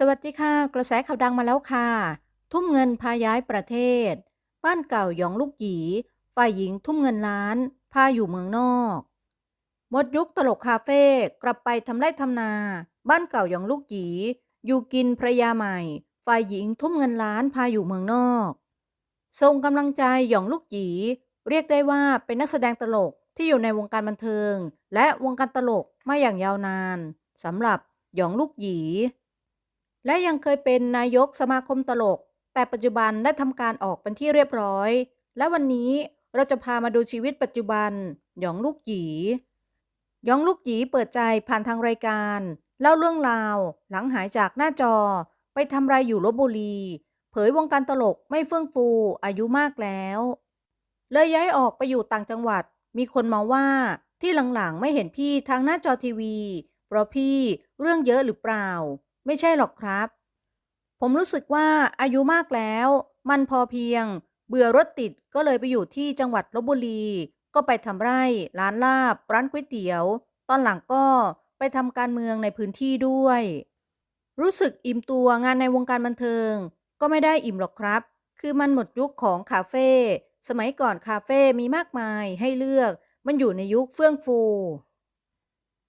สวัสดีค่ะ กระแสข่าวดังมาแล้วค่ะ ทุ่มเงินพาย้ายประเทศ บ้านเก่าหยองลูกหยี ฝ่ายหญิงทุ่มเงินล้าน พาอยู่เมืองนอก หมดยุคตลกคาเฟ่กลับไปทำไร่ทำนา บ้านเก่าหยองลูกหยี อยู่กินภรรยาใหม่ ฝ่ายหญิงทุ่มเงินล้านพาอยู่เมืองนอกส่งกำลังใจหยองลูกหยี เรียกได้ว่าเป็นนักแสดงตลกที่อยู่ในวงการบันเทิง และวงการตลกมาอย่างยาวนานสำหรับหยองลูกหยี และยังเคยเป็นนายกสมาคมตลก แต่ปัจจุบันได้ทำการออกเป็นที่เรียบร้อย และวันนี้เราจะพามาดูชีวิตปัจจุบัน หยองลูกหยียองลูกหยีเปิดใจผ่านทางรายการ เล่าเรื่องราว หลังหายจากหน้าจอ ไปทำไรอยู่ลบบุรี เผยวงการตลกไม่เฟื่องฟูอายุมากแล้วเลยย้ายออกไปอยู่ต่างจังหวัด มีคนมาว่าที่หลังๆไม่เห็นพี่ทางหน้าจอทีวี เพราะพี่เรื่องเยอะหรือเปล่า ไม่ใช่หรอกครับ ผมรู้สึกว่าอายุมากแล้ว มันพอเพียง เบื่อรถติดก็เลยไปอยู่ที่จังหวัดลบบุรี ก็ไปทำไร่ ร้านลาบ ร้านก๋วยเตี๋ยว ตอนหลังก็ไปทำการเมืองในพื้นที่ด้วย รู้สึกอิ่มตัวงานในวงการบันเทิง ก็ไม่ได้อิ่มหรอกครับ คือมันหมดยุคของคาเฟ่สมัยก่อนคาเฟ่มีมากมายให้เลือก มันอยู่ในยุคเฟื่องฟู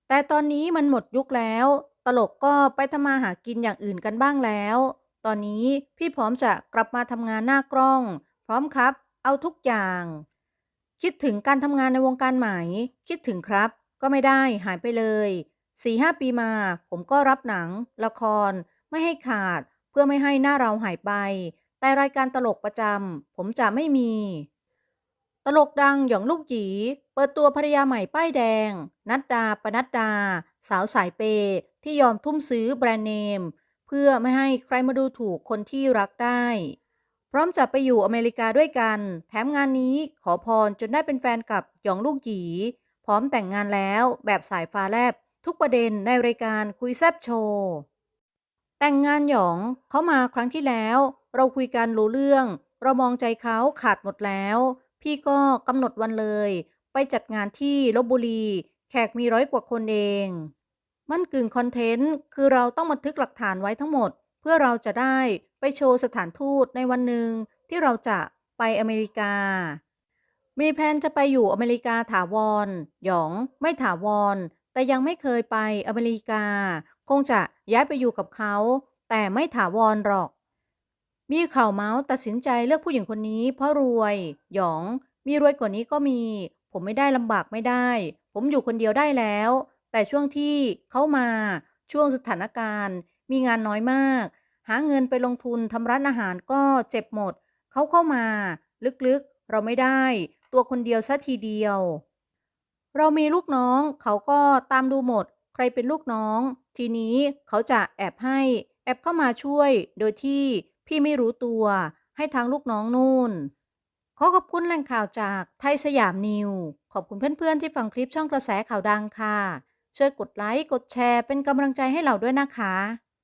แต่ตอนนี้มันหมดยุคแล้ว ตลกก็ไปทำมาหากินอย่างอื่นกันบ้างแล้ว ตอนนี้พี่พร้อมจะกลับมาทำงานหน้ากล้อง พร้อมครับ เอาทุกอย่าง คิดถึงการทำงานในวงการไหม คิดถึงครับ ก็ไม่ได้หายไปเลยสี่ห้าปีมา ผมก็รับหนัง ละคร ไม่ให้ขาด เพื่อไม่ให้หน้าเราหายไป แต่รายการตลกประจำผมจะไม่มี ตลกดังหยองลูกหยี เปิดตัวภรรยาใหม่ป้ายแดง นัดดาปนัดดา สาวสายเปย์ที่ยอมทุ่มซื้อแบรนด์เนม เพื่อไม่ให้ใครมาดูถูกคนที่รักได้ พร้อมจะไปอยู่อเมริกาด้วยกัน แถมงานนี้ขอพรจนได้เป็นแฟนกับหยองลูกหยี พร้อมแต่งงานแล้วแบบสายฟ้าแลบ ทุกประเด็นในรายการคุยแซบโชว์แต่งงานหยองเขามาครั้งที่แล้ว เราคุยกันรู้เรื่อง เรามองใจเขาขาดหมดแล้ว พี่ก็กำหนดวันเลย ไปจัดงานที่ลบบุรี แขกมีร้อยกว่าคนเอง มันกึ่งคอนเทนต์ คือเราต้องบันทึกหลักฐานไว้ทั้งหมด เพื่อเราจะได้ไปโชว์สถานทูตในวันหนึ่งที่เราจะไปอเมริกา มีแผนจะไปอยู่อเมริกาถาวร หยอง ไม่ถาวร แต่ยังไม่เคยไปอเมริกา คงจะย้ายไปอยู่กับเขา แต่ไม่ถาวรหรอก มีข่าวเมาส์ตัดสินใจเลือกผู้หญิงคนนี้ เพราะรวย หยอง มีรวยกว่านี้ก็มี ผมไม่ได้ลำบากไม่ได้ ผมอยู่คนเดียวได้แล้ว แต่ช่วงที่เขามาช่วงสถานการณ์ มีงานน้อยมาก หาเงินไปลงทุนทำร้านอาหารก็เจ็บหมด เขาเข้ามา ลึกๆ เราไม่ได้ ตัวคนเดียวซะทีเดียว เรามีลูกน้อง เขาก็ตามดูหมด ใครเป็นลูกน้อง ทีนี้เขาจะแอบให้ แอบเข้ามาช่วย โดยที่ พี่ไม่รู้ตัว ให้ทางลูกน้องนู่น ขอขอบคุณแหล่งข่าวจากไทยสยามนิว ขอบคุณเพื่อนๆที่ฟังคลิปช่องกระแสข่าวดังค่ะ ช่วยกดไลค์ กดแชร์เป็นกำลังใจให้เราด้วยนะคะ